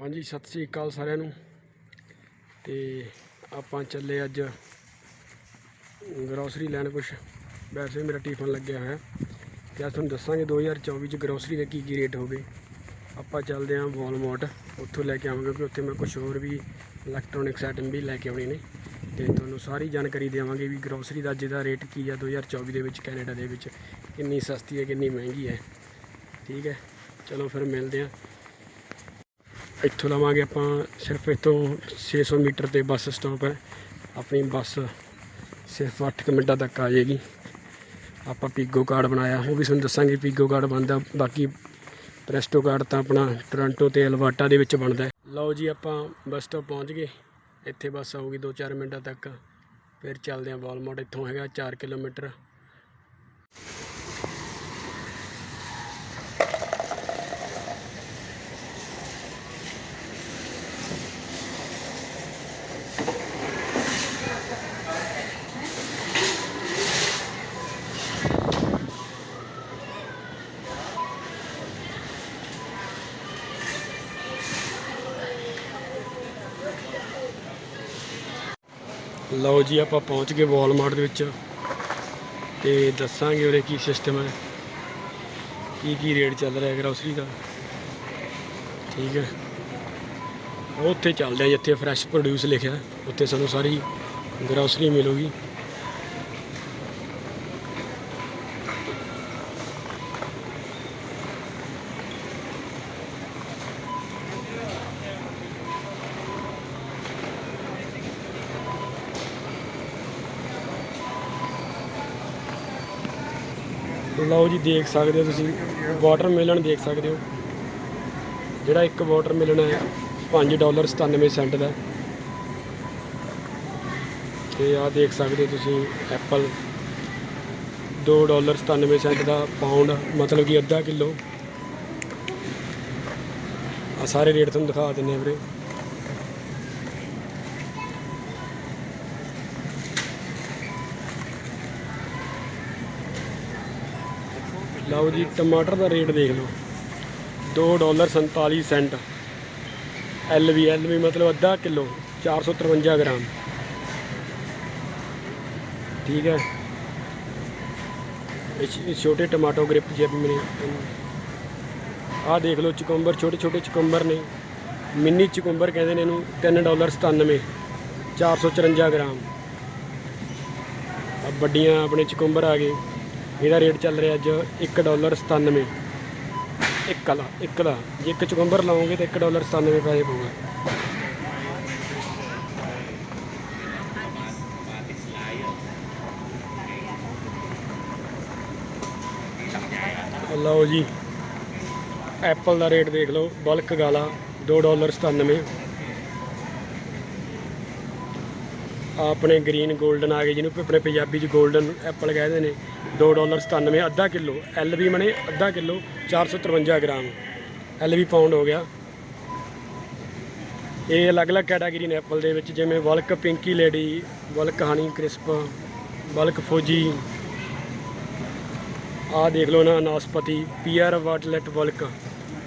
ਹਾਂਜੀ, ਸਤਿ ਸ੍ਰੀ ਅਕਾਲ ਸਾਰਿਆਂ ਨੂੰ। ਤੇ ਆਪਾਂ ਚੱਲੇ ਅੱਜ ਗਰੋਸਰੀ ਲੈਣ ਕੁਛ। ਵੈਸੇ ਮੇਰਾ ਟਿਫਨ ਲੱਗਿਆ ਹੋਇਆ। ਤੇ ਅੱਜ ਤੁਹਾਨੂੰ ਦੱਸਾਂਗੇ 2024 ਚ ਗਰੋਸਰੀ ਦੇ ਕੀ ਕੀ ਰੇਟ ਗਏ ਆਪਾਂ ਚੱਲਦੇ ਆਂ ਵਾਲਮਾਰਟ ਉੱਥੋਂ ਲੈ ਕੇ ਆਵਾਂਗੇ, ਕਿਉਂਕਿ ਉੱਥੇ ਮੈਂ ਕੁਝ ਹੋਰ ਵੀ ਇਲੈਕਟ੍ਰੋਨਿਕਸ ਆਈਟਮ ਵੀ ਲੈ ਕੇ ਆਉਣੇ ਨੇ। ਤੇ ਤੁਹਾਨੂੰ ਸਾਰੀ ਜਾਣਕਾਰੀ ਦੇਵਾਂਗੇ ਵੀ ਗਰੋਸਰੀ ਦਾ ਅੱਜ ਦਾ ਰੇਟ ਕੀ ਆ 2024 ਦੇ ਵਿੱਚ, ਕੈਨੇਡਾ ਦੇ ਵਿੱਚ। ਕਿੰਨੀ ਸਸਤੀ ਹੈ, ਕਿੰਨੀ ਮਹਿੰਗੀ ਹੈ। ਠੀਕ ਹੈ, ਚਲੋ ਫਿਰ ਮਿਲਦੇ ਆਂ। ਇੱਥੋਂ ਲਵਾਂਗੇ ਆਪਾਂ, ਸਿਰਫ ਇੱਥੋਂ 600 ਮੀਟਰ ਤੇ ਬੱਸ ਸਟਾਪ ਹੈ। ਆਪਣੀ ਬੱਸ ਸਿਰਫ 8 ਕੁ ਮਿੰਟਾਂ ਤੱਕ ਆ ਜਾਏਗੀ। ਆਪਾਂ ਪੀਗੋ ਕਾਰਡ ਬਣਾਇਆ, ਉਹ ਵੀ ਤੁਹਾਨੂੰ ਦੱਸਾਂਗੇ, ਪੀਗੋ ਕਾਰਡ ਬਣਦਾ, ਬਾਕੀ ਪ੍ਰੈਸਟੋ ਕਾਰਡ ਤਾਂ ਆਪਣਾ ਟੋਰਾਂਟੋ ਤੇ ਅਲਵਾਟਾ ਦੇ ਵਿੱਚ ਬਣਦਾ ਲਓ ਜੀ, ਆਪਾਂ ਬੱਸ ਸਟਾਪ ਪਹੁੰਚ ਗਏ। ਇੱਥੇ ਬੱਸ ਆਊਗੀ 2-4 ਮਿੰਟਾਂ ਤੱਕ। ਫਿਰ ਚੱਲਦੇ ਹਾਂ, ਵਾਲਮਾਰਟ ਇੱਥੋਂ ਹੈਗਾ 4 ਕਿਲੋਮੀਟਰ। ਲਓ ਜੀ, ਆਪਾਂ ਪਹੁੰਚ ਗਏ ਵਾਲਮਾਰਟ ਦੇ ਵਿੱਚ ਤੇ ਦੱਸਾਂਗੇ ਉਹਦੇ ਕੀ ਸਿਸਟਮ ਹੈ, ਕੀ ਕੀ ਰੇਟ ਚੱਲ ਰਿਹਾ ਹੈ ਗਰੋਸਰੀ ਦਾ। ਠੀਕ ਹੈ। ਉਹ ਉੱਥੇ ਚੱਲਦੇ ਆ ਜਿੱਥੇ ਫਰੈਸ਼ ਪ੍ਰੋਡਿਊਸ ਲਿਖਿਆ, ਉੱਥੇ ਸਾਨੂੰ ਸਾਰੀ ਗਰੋਸਰੀ ਮਿਲੂਗੀ। ਲਓ ਜੀ, ਦੇਖ ਸਕਦੇ ਹੋ ਤੁਸੀਂ। ਵਾਟਰਮੈਲਨ ਦੇਖ ਸਕਦੇ ਹੋ। ਜਿਹੜਾ ਇੱਕ ਵਾਟਰਮੈਲਨ ਹੈ 5 ਡਾਲਰ 97 ਸੈਂਟ ਦਾ। ਤੇ ਆਹ ਦੇਖ ਸਕਦੇ ਹੋ ਤੁਸੀਂ ਐਪਲ 2 ਡਾਲਰ 97 ਸੈਂਟ ਦਾ ਪਾਉਂਡ ਮਤਲਬ ਕਿ ਅੱਧਾ ਕਿਲੋ। ਆ ਸਾਰੇ ਰੇਟ ਤੁਹਾਨੂੰ ਦਿਖਾ ਦਿੰਨੇ ਆ ਵੀਰੇ। ਲਓ ਜੀ, ਟਮਾਟਰ ਦਾ ਰੇਟ ਦੇਖ ਲਓ। 2 dollar 47 cent. L B L B ਮਤਲਬ ਅੱਧਾ ਕਿਲੋ 453 ਗ੍ਰਾਮ। ਠੀਕ ਹੈ। ਇਹ ਛ- ਇਹ ਛੋਟੇ ਟਮਾਟੋ ਗ੍ਰਿਪ ਜੇ ਮੇਰੇ ਆਹ ਦੇਖ ਲਓ, ਚੁਕੰਬਰ, ਛੋਟੇ ਛੋਟੇ ਚੁਕੰਬਰ ਨੇ। ਮਿੰਨੀ ਚੁਕੰਬਰ ਕਹਿੰਦੇ ਨੇ ਇਹਨੂੰ 3 ਡਾਲਰ 97 454 ਗ੍ਰਾਮ। ਆ ਵੱਡੀਆਂ ਆਪਣੇ ਚੁਕੰਬਰ ਆ ਗਏ। ਇਹਦਾ ਰੇਟ ਚੱਲ ਰਿਹਾ ਅੱਜ 1 ਡਾਲਰ 97 ਇੱਕ ਵਾਲਾ ਇੱਕ ਦਾ ਜੇ ਇੱਕ ਚੁਕੰਬਰ ਲਾਓਗੇ ਤਾਂ 1 ਡਾਲਰ 97 ਪੈਸੇ ਪਊਗਾ। ਲਓ ਜੀ, ਐਪਲ ਦਾ ਰੇਟ ਦੇਖ ਲਓ, ਬਲਕ ਗਾਲਾ 2 ਡਾਲਰ 97 ਆਹ ਆਪਣੇ ਗ੍ਰੀਨ 골ਡਨ ਆ ਗਏ, ਜਿਹਨੂੰ ਆਪਣੇ ਪੰਜਾਬੀ ਚ 골ਡਨ ਐਪਲ ਕਹਿੰਦੇ ਨੇ 2 ਡਾਲਰ 97 ਅੱਧਾ ਕਿਲੋ ਐਲ ਵੀ ਮਨੇ ਅੱਧਾ kilo 453 gram L B pound ਹੋ ਗਿਆ। ਇਹ ਅਲੱਗ-ਅਲੱਗ ਕੈਟਾਗਰੀ ਨੇ ਐਪਲ ਦੇ ਵਿੱਚ, ਜਿਵੇਂ ਵਲਕ ਪਿੰਕੀ ਲੇਡੀ, ਵਲਕ ਹਨੀ ਕ੍ਰਿਸਪ, ਵਲਕ ਫੌਜੀ। ਆਹ ਦੇਖ ਲਓ ਨਾ ਅਨਾਸਪਤੀ ਪੀਆਰ ਵਾਟਲੈਟ ਵਲਕ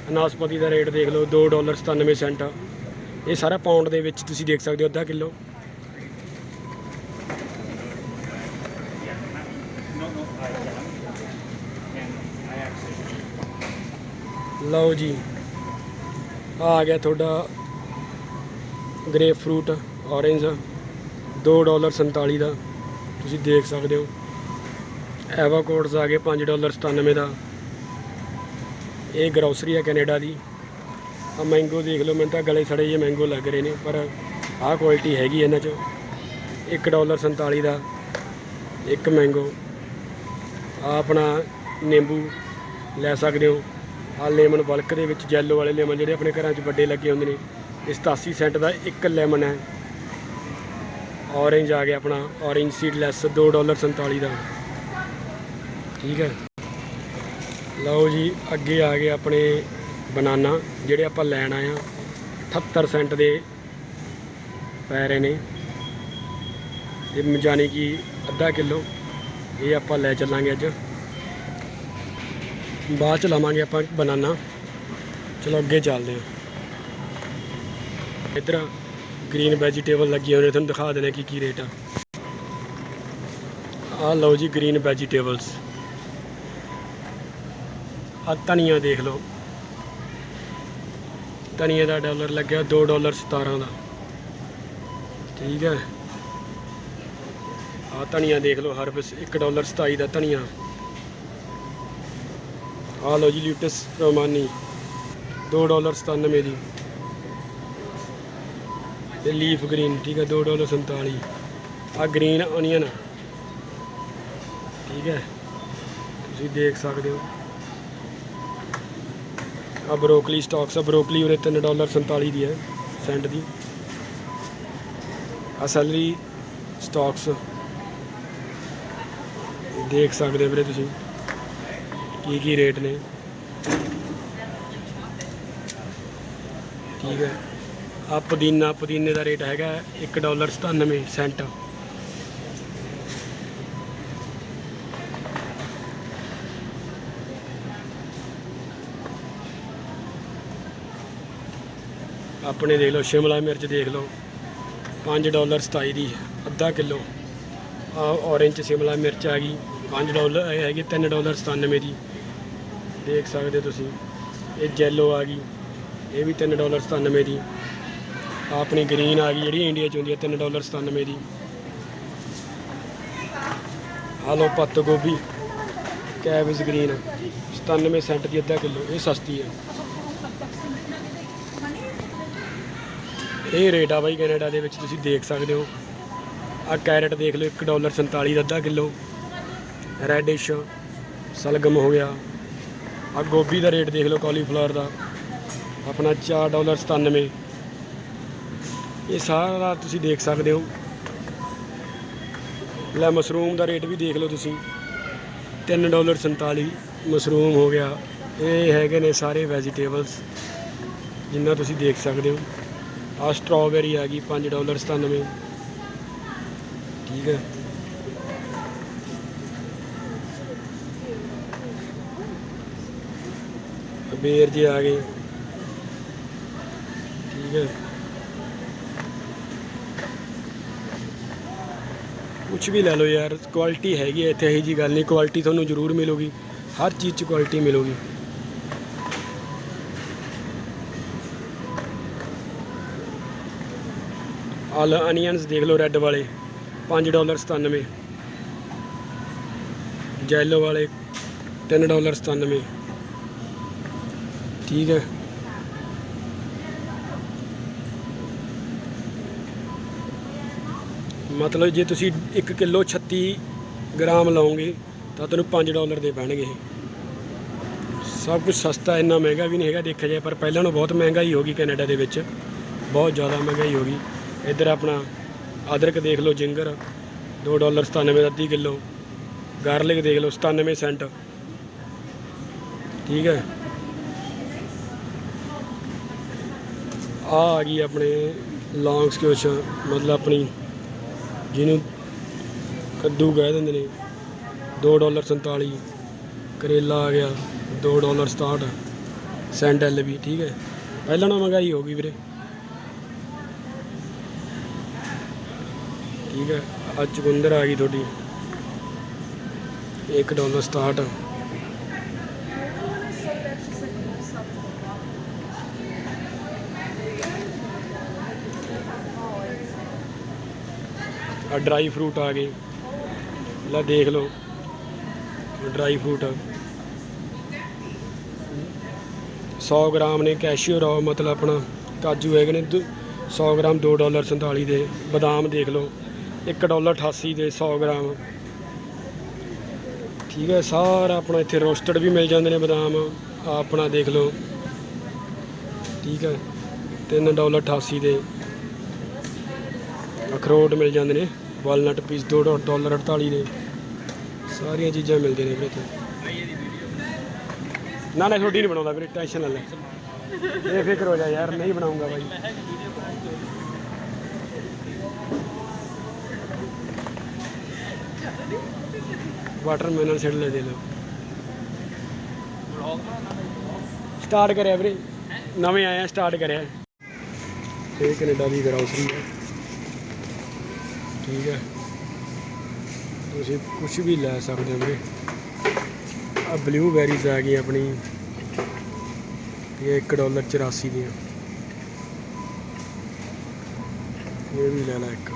ਅਨਾਸਪਤੀ ਦਾ ਰੇਟ ਦੇਖ ਲਓ 2 ਡਾਲਰ 97 ਸੈਂਟ। ਇਹ ਸਾਰਾ ਪਾਉਂਡ ਦੇ ਵਿੱਚ ਤੁਸੀਂ ਦੇਖ ਸਕਦੇ ਹੋ, ਅੱਧਾ ਕਿਲੋ। ਲਓ ਜੀ, ਆ ਗਿਆ ਤੁਹਾਡਾ ਗ੍ਰੇਪ ਫਰੂਟ ਔਰੇਂਜ 2 ਡਾਲਰ 47 ਦਾ, ਤੁਸੀਂ ਦੇਖ ਸਕਦੇ ਹੋ। ਐਵਾਕੋਡਸ ਆ ਗਏ 5 ਡਾਲਰ 97 ਦਾ। ਇਹ ਗਰੋਸਰੀ ਹੈ ਕੈਨੇਡਾ ਦੀ। ਆ ਮੈਂਗੋ ਦੇਖ ਲਓ, ਮੈਨੂੰ ਤਾਂ ਗਲੇ ਸੜੇ ਜਿਹੇ ਮੈਂਗੋ ਲੱਗ ਰਹੇ ਨੇ, ਪਰ ਆਹ ਕੁਆਲਿਟੀ ਹੈਗੀ ਇਹਨਾਂ 'ਚ। 1 ਡਾਲਰ 47 ਦਾ, ਇੱਕ ਮੈਂਗੋ ਆਪਣਾ ਨਿੰਬੂ ਲੈ ਸਕਦੇ ਹੋ। ਆ ਲੈਮਨ ਬਲਕ ਦੇ ਵਿੱਚ ਜੈਲੋ ਵਾਲੇ ਲੈਮਨ ਜਿਹੜੇ ਆਪਣੇ ਘਰਾਂ 'ਚ ਵੱਡੇ ਲੱਗੇ ਹੁੰਦੇ ਨੇ। ਇਹ 87 ਸੈਂਟ ਦਾ ਇੱਕ ਲੈਮਨ ਹੈ। ਔਰੇਂਜ ਆ ਗਿਆ ਆਪਣਾ। ਔਰੇਂਜ ਸੀਡਲੈਸ 2 ਡਾਲਰ 47 ਦਾ। ਠੀਕ ਹੈ। ਲਓ ਜੀ, ਅੱਗੇ ਆ ਗਏ ਆਪਣੇ ਬਨਾਨਾ, ਜਿਹੜੇ ਆਪਾਂ ਲੈਣ ਆਏ ਆ 78 ਸੈਂਟ ਦੇ ਪੈ ਰਹੇ ਨੇ। ਇਹ ਜਾਣੀ ਕਿ ਅੱਧਾ ਕਿਲੋ। ਇਹ ਆਪਾਂ ਲੈ ਚੱਲਾਂਗੇ ਅੱਜ। ਬਾਅਦ ਚ ਲਵਾਂਗੇ ਆਪਾਂ ਬਨਾਨਾ। ਚਲੋ ਅੱਗੇ ਚੱਲਦੇ ਹਾਂ। ਇੱਧਰ ਗ੍ਰੀਨ ਵੈਜੀਟੇਬਲ ਲੱਗੀ ਹੋਈ ਤੁਹਾਨੂੰ ਦਿਖਾ ਦੇਣੇ ਕੀ ਕੀ ਰੇਟ ਆ। ਆਹ ਲਓ ਜੀ ਗ੍ਰੀਨ ਵੈਜੀਟੇਬਲਸ ਆ ਧਨੀਆ ਦੇਖ ਲਓ। ਧਨੀਏ ਦਾ ਡਾਲਰ ਲੱਗਿਆ 2 ਡਾਲਰ 17 ਦਾ। ਠੀਕ ਹੈ। ਆ ਧਨੀਆ ਦੇਖ ਲਓ, ਹਰ ਬਸ 1 ਡਾਲਰ 27 ਦਾ ਧਨੀਆ। ਆ ਲਓ ਜੀ ਲਿਊਟਸ ਰੋਮਾਨੀ 2 ਡਾਲਰ 97 ਦੀ। ਤੇ ਲੀਫ ਗ੍ਰੀਨ, ਠੀਕ ਹੈ 2 ਡਾਲਰ 47 ਆ ਗ੍ਰੀਨ ਅਨੀਅਨ ਠੀਕ ਹੈ ਤੁਸੀਂ ਦੇਖ ਸਕਦੇ ਹੋ। ਆ ਬਰੋਕਲੀ ਸਟਾਕਸ ਆ, ਬਰੋਕਲੀ ਉਰੇ 3 ਡਾਲਰ 47 ਦੀ ਹੈ, ਸੈਂਟ ਦੀ। ਆ ਸੈਲਰੀ ਸਟਾਕਸ। ਦੇਖ ਸਕਦੇ ਹੋ ਵੀਰੇ ਤੁਸੀਂ। ਕੀ ਕੀ ਰੇਟ ਨੇ। ਠੀਕ ਹੈ। ਆ ਪੁਦੀਨਾ, ਪੁਦੀਨੇ ਦਾ ਰੇਟ ਹੈਗਾ 1 ਡਾਲਰ 97 ਸੈਂਟ। ਆਪਣੇ ਦੇਖ ਲਓ, ਸ਼ਿਮਲਾ ਮਿਰਚ ਦੇਖ ਲਓ। 5 ਡਾਲਰ 27 ਦੀ, ਅੱਧਾ ਕਿਲੋ। ਆ ਔਰੇਂਜ ਸ਼ਿਮਲਾ ਮਿਰਚ ਆ ਗਈ। 5 ਡਾਲਰ, ਇਹ ਹੈਗੀ 3 ਡਾਲਰ 97 ਦੀ। ਦੇਖ ਸਕਦੇ ਹੋ ਤੁਸੀਂ, ਇਹ ਜੈਲੋ ਆ ਗਈ, ਇਹ ਵੀ 3 ਡਾਲਰ 97 ਦੀ। ਆਪਣੀ ਗ੍ਰੀਨ ਆ ਗਈ, ਜਿਹੜੀ ਇੰਡੀਆ ਚ ਹੁੰਦੀ ਹੈ 3 ਡਾਲਰ 97 ਦੀ। ਆਲੋ ਪੱਤ ਗੋਭੀ ਕੈਬੇਜ ਗ੍ਰੀਨ 97 ਸੈਂਟ ਦੀ ਅੱਧਾ ਕਿਲੋ, ਇਹ ਸਸਤੀ ਹੈ ਇਹ ਰੇਟ ਆ ਬਾਈ ਕੈਨੇਡਾ ਦੇ ਵਿੱਚ, ਤੁਸੀਂ ਦੇਖ ਸਕਦੇ ਹੋ। ਆ ਕੈਰਟ ਦੇਖ ਲਓ 1 ਡਾਲਰ 47 ਦਾ ਅੱਧਾ ਕਿਲੋ। ਰੈਡਿਸ਼, ਸਲਗਮ ਹੋ ਗਿਆ। ਆ ਗੋਭੀ ਦਾ ਰੇਟ ਦੇਖ ਲਓ ਕਾਲੀਫਲਾਵਰ ਦਾ। ਆਪਣਾ 4 ਡਾਲਰ 97 ਇਹ ਸਾਰਾ ਤੁਸੀਂ ਦੇਖ ਸਕਦੇ ਹੋ। ਲੈ ਮਸ਼ਰੂਮ ਦਾ ਰੇਟ ਵੀ ਦੇਖ ਲਓ ਤੁਸੀਂ। 3 ਡਾਲਰ 47 ਮਸ਼ਰੂਮ ਹੋ ਗਿਆ। ਇਹ ਹੈਗੇ ਨੇ ਸਾਰੇ ਵੈਜੀਟੇਬਲਸ ਜਿੰਨਾ ਤੁਸੀਂ ਦੇਖ ਸਕਦੇ ਹੋ। ਆ ਸਟ੍ਰਾਬੇਰੀ ਆ ਗਈ 5 ਡਾਲਰ 97 ਠੀਕ ਹੈ। ਬੇਰ ਜੇ ਆ ਗਏ। ਠੀਕ ਹੈ। ਕੁਝ ਵੀ ਲੈ ਲਓ ਯਾਰ ਕੁਆਲਿਟੀ ਹੈਗੀ ਹੈ ਇੱਥੇ, ਇਹੀ ਜੀ ਗੱਲ ਨਹੀਂ ਕੁਆਲਿਟੀ ਤੁਹਾਨੂੰ ਜ਼ਰੂਰ ਮਿਲੂਗੀ। ਹਰ ਚੀਜ਼ 'ਚ ਕੁਆਲਿਟੀ ਮਿਲੂਗੀ। ਆਲ ਅਨੀਅਨਸ ਦੇਖ ਲਓ ਰੈੱਡ ਵਾਲੇ 5 ਡਾਲਰ 97 ਜੈਲੋ ਵਾਲੇ 3 ਡਾਲਰ 97 ਠੀਕ ਹੈ। ਮਤਲਬ ਜੇ ਤੁਸੀਂ 1 ਕਿਲੋ 36 ਗ੍ਰਾਮ ਲਾਓਗੇ, ਤਾਂ ਤੁਹਾਨੂੰ 5 ਡਾਲਰ ਦੇ ਪੈਣਗੇ ਸਭ ਕੁਝ ਸਸਤਾ ਇੰਨਾ ਮਹਿੰਗਾ ਵੀ ਨਹੀਂ ਹੈਗਾ, ਦੇਖਿਆ ਜਾਏ, ਪਰ ਪਹਿਲਾਂ ਨੂੰ ਬਹੁਤ ਮਹਿੰਗਾਈ ਹੋ ਗਈ ਕੈਨੇਡਾ ਦੇ ਵਿੱਚ। ਬਹੁਤ ਜ਼ਿਆਦਾ ਮਹਿੰਗਾਈ ਹੋ ਗਈ। ਇੱਧਰ ਆਪਣਾ ਅਦਰਕ ਦੇਖ ਲਓ, ਜਿੰਗਰ 2 ਡਾਲਰ 97 ਦਾ ਅੱਧੀ ਕਿਲੋ। ਗਾਰਲਿਕ ਦੇਖ ਲਓ 97 ਸੈਂਟ। ਠੀਕ ਹੈ। ਆ ਆ ਗਈ ਆਪਣੇ ਲੌਂਗ ਸਕੋਸ਼ ਮਤਲਬ ਆਪਣੀ ਜਿਹਨੂੰ ਕੱਦੂ ਕਹਿ ਦਿੰਦੇ ਨੇ 2 ਡਾਲਰ 47 ਕਰੇਲਾ ਆ ਗਿਆ 2 ਡਾਲਰ 67 ਸੈਂਡਲ ਵੀ ਠੀਕ ਹੈ। ਪਹਿਲਾਂ ਨਾ ਮਹਿੰਗਾਈ ਹੋ ਗਈ ਵੀਰੇ। ਠੀਕ ਹੈ, ਅੱਜ ਚੁਕੰਦਰ ਆ ਗਈ ਤੁਹਾਡੀ। 1 ਡਾਲਰ 67 ਆ ਡਰਾਈ ਫਰੂਟ ਆ ਗਏ। ਲੈ ਦੇਖ ਲਓ, ਡਰਾਈ ਫਰੂਟ 100 ਗ੍ਰਾਮ ਨੇ ਕੈਸ਼ੀਓ ਰੋ ਮਤਲਬ ਆਪਣਾ ਕਾਜੂ ਹੈਗੇ ਨੇ, ਦੋ- 100 ਗ੍ਰਾਮ 2 ਡਾਲਰ 47 ਦੇ, ਬਦਾਮ ਦੇਖ ਲਓ 1 ਡਾਲਰ 88 ਦੇ 100 ਗ੍ਰਾਮ। ਠੀਕ ਹੈ, ਸਾਰਾ ਆਪਣਾ ਇੱਥੇ ਰੋਸਟਡ ਵੀ ਮਿਲ ਜਾਂਦੇ ਨੇ ਬਦਾਮ ਆਪਣਾ ਦੇਖ ਲਓ। ਠੀਕ ਹੈ 3 ਡਾਲਰ 88 ਦੇ। ਅਖਰੋਟ ਮਿਲ ਜਾਂਦੇ ਨੇ ਵਾਲਨਟ ਪੀਸ 2 ਡਾਲਰ 48 ਦੇ। ਸਾਰੀਆਂ ਚੀਜ਼ਾਂ ਮਿਲਦੀਆਂ ਨੇ ਵੀਰੇ ਇੱਥੇ। ਨਾ ਨਾ ਛੋਟੀ ਨਹੀਂ ਬਣਾਉਂਦਾ ਵੀਰੇ ਟੈਨਸ਼ਨ ਨਾ ਲੈ। ਇਹ ਫਿਕਰ ਹੋ ਜਾ ਯਾਰ, ਨਹੀਂ ਬਣਾਉਂਗਾ ਬਾਈ। ਵਾਟਰਮੈਲਨ ਛੱਡ ਲੈ ਦੇ ਲਓ। ਸਟਾਰਟ ਕਰਿਆ ਵੀਰੇ। ਨਵੇਂ ਆਏ ਸਟਾਰਟ ਕਰਿਆ। ਇਹ ਕੈਨੇਡਾ ਦੀ ਗਰੋਸਰੀ ਹੈ। ਠੀਕ ਹੈ। ਤੁਸੀਂ ਕੁਝ ਵੀ ਲੈ ਸਕਦੇ ਹੋ ਵੀਰੇ। ਆ ਬਲੂਬੈਰੀਜ਼ ਆ ਗਈ ਆਪਣੀ। ਇਹ 1 ਡਾਲਰ 84 ਦੀਆਂ ਇਹ ਵੀ ਲੈ ਲੈ ਇੱਕ।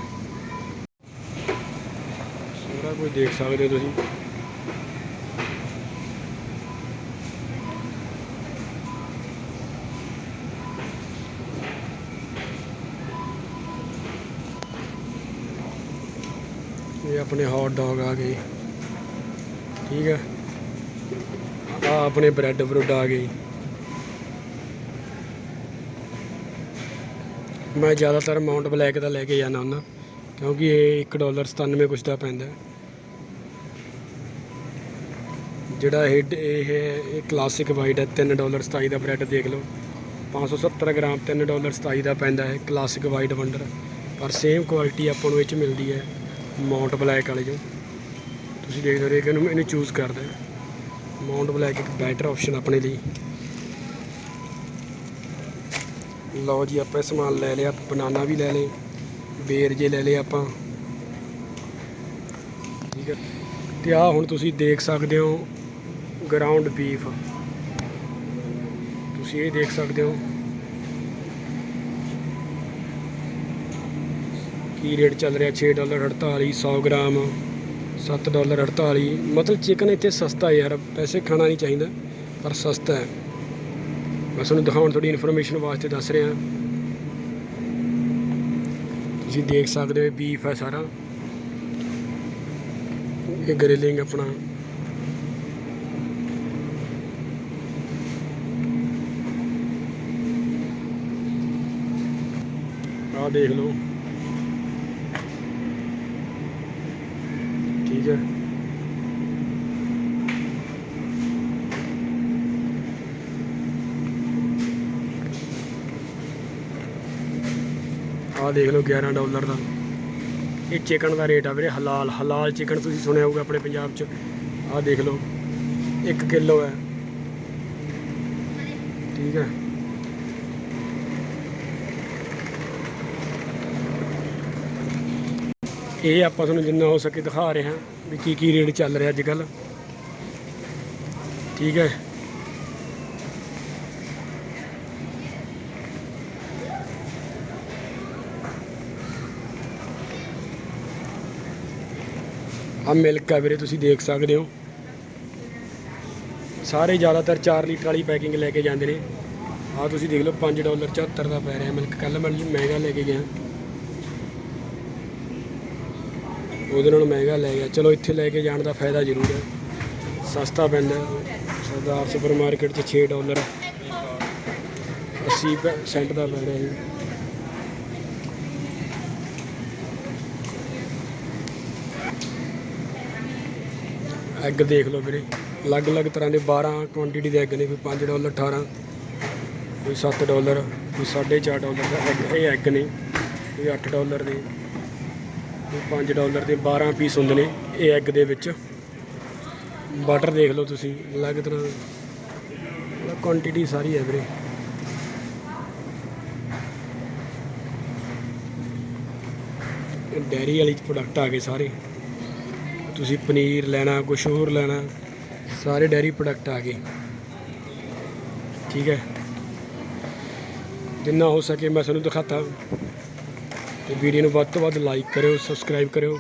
ਸਾਰਾ ਕੁਝ ਦੇਖ ਸਕਦੇ ਹੋ ਤੁਸੀਂ। ਇਹ ਆਪਣੇ ਹੌਟ ਡੌਗ ਆ ਗਏ। ਠੀਕ ਹੈ ਆ ਆਪਣੇ ਬ੍ਰੈਡ ਬਰੁੱਡ ਆ ਗਏ। ਮੈਂ ਜ਼ਿਆਦਾਤਰ ਮਾਊਂਟ ਬਲੈਕ ਦਾ ਲੈ ਕੇ ਜਾਣਾ ਹੁੰਦਾ, ਕਿਉਂਕਿ ਇਹ 1 ਡਾਲਰ 97 ਕੁਛ ਦਾ ਪੈਂਦਾ। ਜਿਹੜਾ ਇਹ ਇਹ ਇਹ ਕਲਾਸਿਕ ਵਾਈਟ ਹੈ 3 ਡਾਲਰ 27 ਦਾ ਬ੍ਰੈਡ ਦੇਖ ਲਓ। 570 ਗ੍ਰਾਮ 3 ਡਾਲਰ 27 ਦਾ ਪੈਂਦਾ ਹੈ ਕਲਾਸਿਕ ਵਾਈਟ ਵੰਡਰ ਪਰ ਸੇਮ ਕੁਆਲਿਟੀ ਆਪਾਂ ਨੂੰ ਇਹ ਚ ਮਿਲਦੀ ਹੈ। ਮਾਊਂਟ ਬਲੈਕ ਵਾਲੇ ਜੋ ਤੁਸੀਂ ਦੇਖ ਸਕਦੇ ਹੋ ਕਿ ਇਹਨੂੰ ਇਹਨੂੰ ਚੂਜ਼ ਕਰਦਾ ਮਾਊਂਟ ਬਲੈਕ ਇੱਕ ਬੈਟਰ ਆਪਸ਼ਨ ਆਪਣੇ ਲਈ। ਲਓ ਜੀ, ਆਪਾਂ ਇਹ ਸਮਾਨ ਲੈ ਲਿਆ, ਬਨਾਨਾ ਵੀ ਲੈ ਲਏ, ਬੇਰ ਜੇ ਲੈ ਲਏ ਆਪਾਂ। ਠੀਕ ਹੈ ਤੇ ਆ ਹੁਣ ਤੁਸੀਂ ਦੇਖ ਸਕਦੇ ਹੋ ਗਰਾਊਂਡ ਬੀਫ ਤੁਸੀਂ ਇਹ ਦੇਖ ਸਕਦੇ ਹੋ। ਕੀ ਰੇਟ ਚੱਲ ਰਿਹਾ? 6 ਡਾਲਰ 48 100 ਗ੍ਰਾਮ 7 ਡਾਲਰ 48 ਮਤਲਬ ਚਿਕਨ ਇੱਥੇ ਸਸਤਾ ਹੈ ਯਾਰ, ਪੈਸੇ ਖਾਣਾ ਨਹੀਂ ਚਾਹੀਦਾ, ਪਰ ਸਸਤਾ ਹੈ। ਮੈਂ ਤੁਹਾਨੂੰ ਦਿਖਾਉਣ ਥੋੜੀ ਇਨਫੋਰਮੇਸ਼ਨ ਵਾਸਤੇ ਦੱਸ ਰਿਹਾ। ਤੁਸੀਂ ਦੇਖ ਸਕਦੇ ਹੋ ਬੀਫ ਹੈ ਸਾਰਾ। ਇਹ ਗ੍ਰਿਲਿੰਗ ਆਪਣਾ। ਆਹ ਦੇਖ ਲਓ। ਠੀਕ ਹੈ। ਆਹ ਦੇਖ ਲਓ 11 ਡਾਲਰ ਦਾ। ਇਹ ਚਿਕਨ ਦਾ ਰੇਟ ਆ ਵੀਰੇ, ਹਲਾਲ ਹਲਾਲ ਚਿਕਨ ਤੁਸੀਂ ਸੁਣਿਆ ਹੋਊਗਾ ਆਪਣੇ ਪੰਜਾਬ 'ਚ। ਆਹ ਦੇਖ ਲਓ 1 ਕਿਲੋ ਹੈ। ਠੀਕ ਹੈ। ਇਹ ਆਪਾਂ ਤੁਹਾਨੂੰ ਜਿੰਨਾ ਹੋ ਸਕੇ ਦਿਖਾ ਰਹੇ ਹਾਂ। ਵੀ ਕੀ ਕੀ ਰੇਟ ਚੱਲ ਰਿਹਾ ਅੱਜ ਕੱਲ ਠੀਕ ਹੈ। ਆ ਮਿਲਕ ਆ ਵੀਰੇ, ਤੁਸੀਂ ਦੇਖ ਸਕਦੇ ਹੋ। ਸਾਰੇ ਜ਼ਿਆਦਾਤਰ 4 ਲੀਟਰ ਵਾਲੀ ਪੈਕਿੰਗ ਲੈ ਕੇ ਜਾਂਦੇ ਨੇ। ਆ ਤੁਸੀਂ ਦੇਖ ਲਓ 5 ਡਾਲਰ 74 ਦਾ ਪੈ ਰਿਹਾ ਮਿਲਕ। ਕੱਲ ਮੈਂ ਮਹਿੰਗਾ ਲੈ ਕੇ ਗਿਆ। ਉਹਦੇ ਨਾਲੋਂ ਮਹਿੰਗਾ ਲੈ ਗਿਆ। ਚਲੋ ਇੱਥੇ ਲੈ ਕੇ ਜਾਣ ਦਾ ਫਾਇਦਾ ਜ਼ਰੂਰ ਹੈ। ਸਸਤਾ ਪੈਂਦਾ। ਹੈ। ਸਰਦਾਰ ਸੁਪਰ ਮਾਰਕੀਟ 'ਚ 6 ਡਾਲਰ। 80 ਪੈ- ਸੈਂਟ ਦਾ ਪੈ ਰਿਹਾ ਜੀ। ਐਗ ਦੇਖ ਲਓ ਵੀਰੇ। ਅਲੱਗ-ਅਲੱਗ ਤਰ੍ਹਾਂ ਦੇ 12 ਕੁਆਂਟੀਟੀ ਦੇ ਐਗ ਨੇ। ਕੋਈ 5 ਡਾਲਰ 18 ਕੋਈ 7 ਡਾਲਰ, ਕੋਈ 4.5 ਡਾਲਰ ਦਾ ਐਗ ਇਹ ਐਗ ਨੇ। ਕੋਈ 8 ਡਾਲਰ ਦੇ। 5 ਡਾਲਰ ਦੇ 12 ਪੀਸ ਹੁੰਦੇ ਨੇ ਇਹ ਐਗ ਦੇ ਵਿੱਚ। ਬਟਰ ਦੇਖ ਲਓ ਤੁਸੀਂ, ਅਲੱਗ ਤਰ੍ਹਾਂ ਕੁਆਂਟੀਟੀ ਸਾਰੀ ਹੈ ਵੀਰੇ। ਡੈਰੀ ਵਾਲੀ ਪ੍ਰੋਡਕਟ ਆ ਗਏ ਸਾਰੇ। ਤੁਸੀਂ ਪਨੀਰ ਲੈਣਾ, ਕੁਛ ਹੋਰ ਲੈਣਾ, ਸਾਰੇ ਡੈਰੀ ਪ੍ਰੋਡਕਟ ਆ ਗਏ। ਠੀਕ ਹੈ। ਜਿੰਨਾ ਹੋ ਸਕੇ ਮੈਂ ਤੁਹਾਨੂੰ ਦਿਖਾਤਾ। ਤੇ ਵੀਡੀਓ ਨੂੰ ਵੱਧ ਤੋਂ ਵੱਧ ਲਾਈਕ ਕਰਿਓ ਸਬਸਕ੍ਰਾਈਬ ਕਰਿਓ,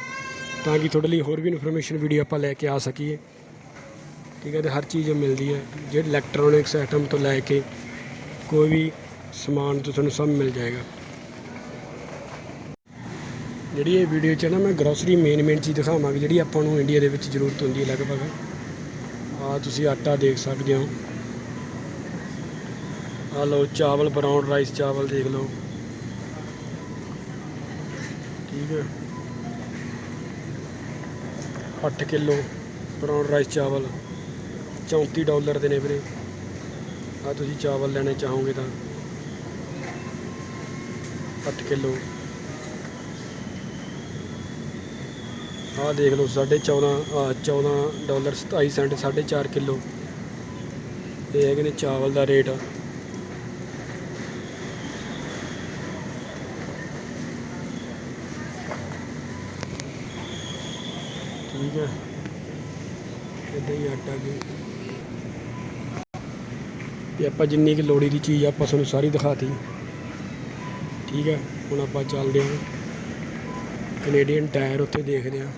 ਤਾਂ ਕਿ ਤੁਹਾਡੇ ਲਈ ਹੋਰ ਵੀ ਇਨਫੋਰਮੇਸ਼ਨ ਵੀਡੀਓ ਆਪਾਂ ਲੈ ਕੇ ਆ ਸਕੀਏ। ਠੀਕ ਹੈ, ਤੇ ਹਰ ਚੀਜ਼ ਮਿਲਦੀ ਹੈ, ਜਿਹੜੇ ਇਲੈਕਟ੍ਰੋਨਿਕਸ ਆਈਟਮ ਤੋਂ ਲੈ ਕੇ ਕੋਈ ਵੀ ਸਮਾਨ ਤੋਂ ਤੁਹਾਨੂੰ ਸਭ ਮਿਲ ਜਾਏਗਾ। ਜਿਹੜੀ ਇਹ ਵੀਡੀਓ 'ਚ ਨਾ, ਮੈਂ ਗਰੋਸਰੀ ਮੇਨ ਮੇਨ ਚੀਜ਼ ਦਿਖਾਵਾਂਗੀ, ਜਿਹੜੀ ਆਪਾਂ ਨੂੰ ਇੰਡੀਆ ਦੇ ਵਿੱਚ ਜ਼ਰੂਰਤ ਹੁੰਦੀ ਹੈ ਲਗਭਗ। ਆ ਤੁਸੀਂ ਆਟਾ ਦੇਖ ਸਕਦੇ ਹੋ। ਆ ਲਓ ਚਾਵਲ ਬਰਾਊਨ ਰਾਈਸ ਚਾਵਲ ਦੇਖ ਲਓ। ਠੀਕ ਹੈ। 8 ਕਿਲੋ ਬਰਾਊਨ ਰਾਈਸ ਚਾਵਲ 34 ਡਾਲਰ ਦੇ ਨੇ ਵੀਰੇ। ਆ ਤੁਸੀਂ ਚਾਵਲ ਲੈਣੇ ਚਾਹੋਗੇ ਤਾਂ 8 ਕਿਲੋ। ਆਹ ਦੇਖ ਲਓ, ਸਾਢੇ 14 ਆਹ 14 ਡਾਲਰ 27 ਸੈਂਟ, ਸਾਢੇ ਚਾਰ ਕਿਲੋ। ਇਹ ਹੈਗੇ ਨੇ ਚਾਵਲ ਦਾ ਰੇਟ। ਠੀਕ ਇਦਾਂ ਹੀ ਆਟਾ ਵੀ। ਤੇ ਆਪਾਂ ਜਿੰਨੀ ਕਿ ਲੋੜੀ ਦੀ ਚੀਜ਼ ਆਪਾਂ ਤੁਹਾਨੂੰ ਸਾਰੀ ਦਿਖਾਤੀ। ਠੀਕ ਹੈ, ਹੁਣ ਆਪਾਂ ਚੱਲਦੇ ਹਾਂ। ਕੈਨੇਡੀਅਨ ਟਾਇਰ ਉੱਥੇ ਦੇਖਦੇ ਹਾਂ।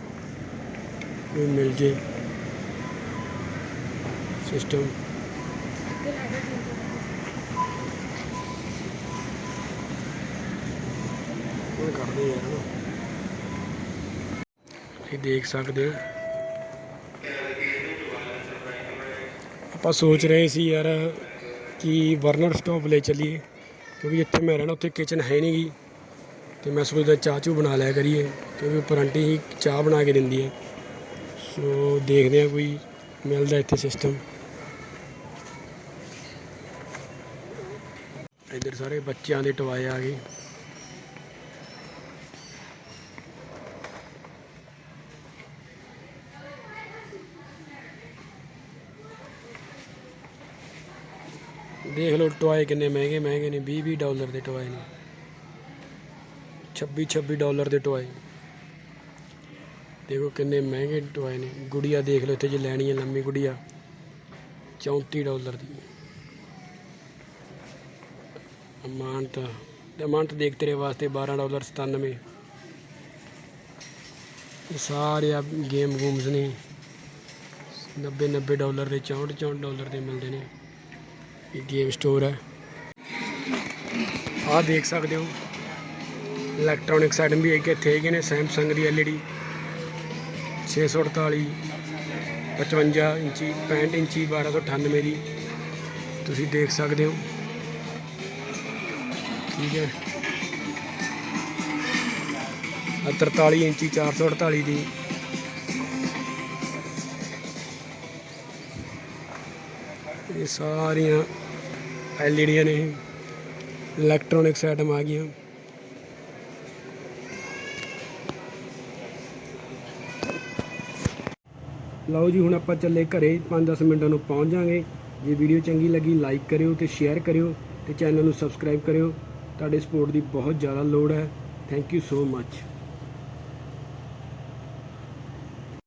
ਕੋਈ ਮਿਲ ਜੇ। ਸਿਸਟਮ ਉਹ ਕਰਦੇ ਯਾਰ। ਨਾ ਦੇਖ ਸਕਦੇ ਹੋ। ਆਪਾਂ ਸੋਚ ਰਹੇ ਸੀ ਯਾਰ ਕਿ ਬਰਨਰ ਸਟੋਵ ਲੈ ਚੱਲੀਏ, ਕਿਉਂਕਿ ਇੱਥੇ ਮੈਂ ਰਹਿਣਾ ਉੱਥੇ ਕਿਚਨ ਹੈ ਨਹੀਂ ਗਈ ਤੇ ਮੈਂ ਸੋਚਦਾ ਚਾਹ ਚੂ ਬਣਾ ਲਿਆ ਕਰੀਏ, ਕਿਉਂਕਿ ਉੱਪਰ ਆਂਟੀ ਹੀ ਚਾਹ ਬਣਾ ਕੇ ਦਿੰਦੀ ਹੈ। ਸੋ ਦੇਖਦੇ ਹਾਂ ਕੋਈ ਮਿਲਦਾ ਇੱਥੇ ਸਿਸਟਮ ਇੱਧਰ ਸਾਰੇ ਬੱਚਿਆਂ ਦੇ ਟਵਾਏ ਆ ਗਏ। ਦੇਖ ਲਓ ਟੋਏ ਕਿੰਨੇ ਮਹਿੰਗੇ ਮਹਿੰਗੇ ਨੇ 20 20 ਡਾਲਰ ਦੇ ਟੋਏ ਨੇ। 26 26 ਡਾਲਰ ਦੇ ਟੋਏ। ਦੇਖੋ ਕਿੰਨੇ ਮਹਿੰਗੇ ਟੋਏ ਨੇ। ਗੁੜੀਆ ਦੇਖ ਲਓ ਇੱਥੇ ਜੇ ਲੈਣੀ ਹੈ ਲੰਮੀ ਗੁੜੀਆ 34 ਡਾਲਰ ਦੀ। ਅਮਾਉਂਟ ਅਮਾਉਂਟ ਦੇਖ ਤੇਰੇ ਵਾਸਤੇ 12 ਡਾਲਰ 97 ਇਹ ਸਾਰੇ ਆ ਗੇਮ ਗੂਮਸ ਨੇ। 90 90 ਡਾਲਰ ਦੇ 64 64 ਡਾਲਰ ਦੇ ਮਿਲਦੇ ਨੇ। ਇਹ ਗੇਮ ਸਟੋਰ ਹੈ। ਆਹ ਦੇਖ ਸਕਦੇ ਹੋ। ਇਲੈਕਟ੍ਰੋਨਿਕਸ ਆਈਟਮ ਵੀ ਹੈਗੇ ਇੱਥੇ ਹੈਗੇ ਨੇ ਸੈਮਸੰਗ ਦੀ LED 648 55 ਇੰਚੀ 65 ਇੰਚੀ 1298 ਦੀ। ਤੁਸੀਂ ਦੇਖ ਸਕਦੇ ਹੋ। ਠੀਕ ਹੈ। ਆਹ 43 ਇੰਚੀ 448 ਦੀ। ਇਹ ਸਾਰੀਆਂ ਐਲਈਡੀਆਂ ਨੇ ਇਲੈਕਟ੍ਰੋਨਿਕਸ ਆਈਟਮ ਆ ਗਈਆਂ। ਲਓ ਜੀ, ਹੁਣ ਆਪਾਂ ਚੱਲੇ ਘਰੇ 5-10 ਮਿੰਟਾਂ ਨੂੰ ਪਹੁੰਚ ਜਾਾਂਗੇ ਜੇ ਵੀਡੀਓ ਚੰਗੀ ਲੱਗੀ ਲਾਈਕ ਕਰਿਓ ਤੇ ਸ਼ੇਅਰ ਕਰਿਓ ਤੇ ਚੈਨਲ ਨੂੰ ਸਬਸਕ੍ਰਾਈਬ ਕਰਿਓ। ਤੁਹਾਡੇ ਸਪੋਰਟ ਦੀ ਬਹੁਤ ਜ਼ਿਆਦਾ ਲੋੜ ਹੈ। Thank you so much